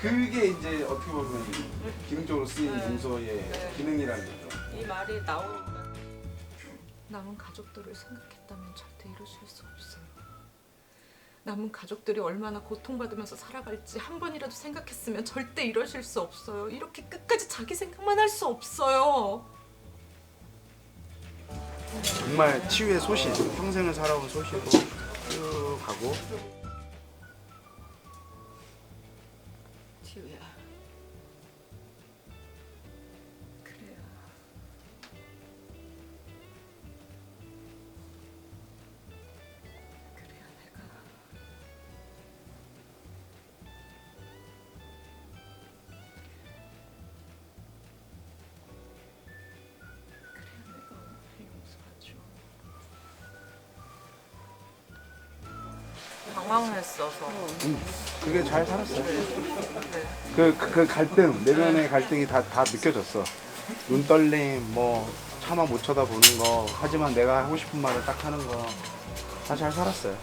그게 이제 어떻게 보면 기능적으로 쓰인 네. 문서의 네. 기능이라는 거죠. 이 말이 나오니까 남은 가족들을 생각했다면 절대 이러실 수 없어요. 남은 가족들이 얼마나 고통받으면서 살아갈지 한 번이라도 생각했으면 절대 이러실 수 없어요. 이렇게 끝까지 자기 생각만 할 수 없어요. 정말 치유의 소신, 평생을 살아온 소신으로 쭉 가고 지 당황했어서 그게 잘 살았어요. 그, 그, 그 갈등, 내면의 갈등이 다, 다 느껴졌어. 눈 떨림, 뭐, 차마 못 쳐다보는 거, 하지만 내가 하고 싶은 말을 딱 하는 거, 다 잘 살았어요.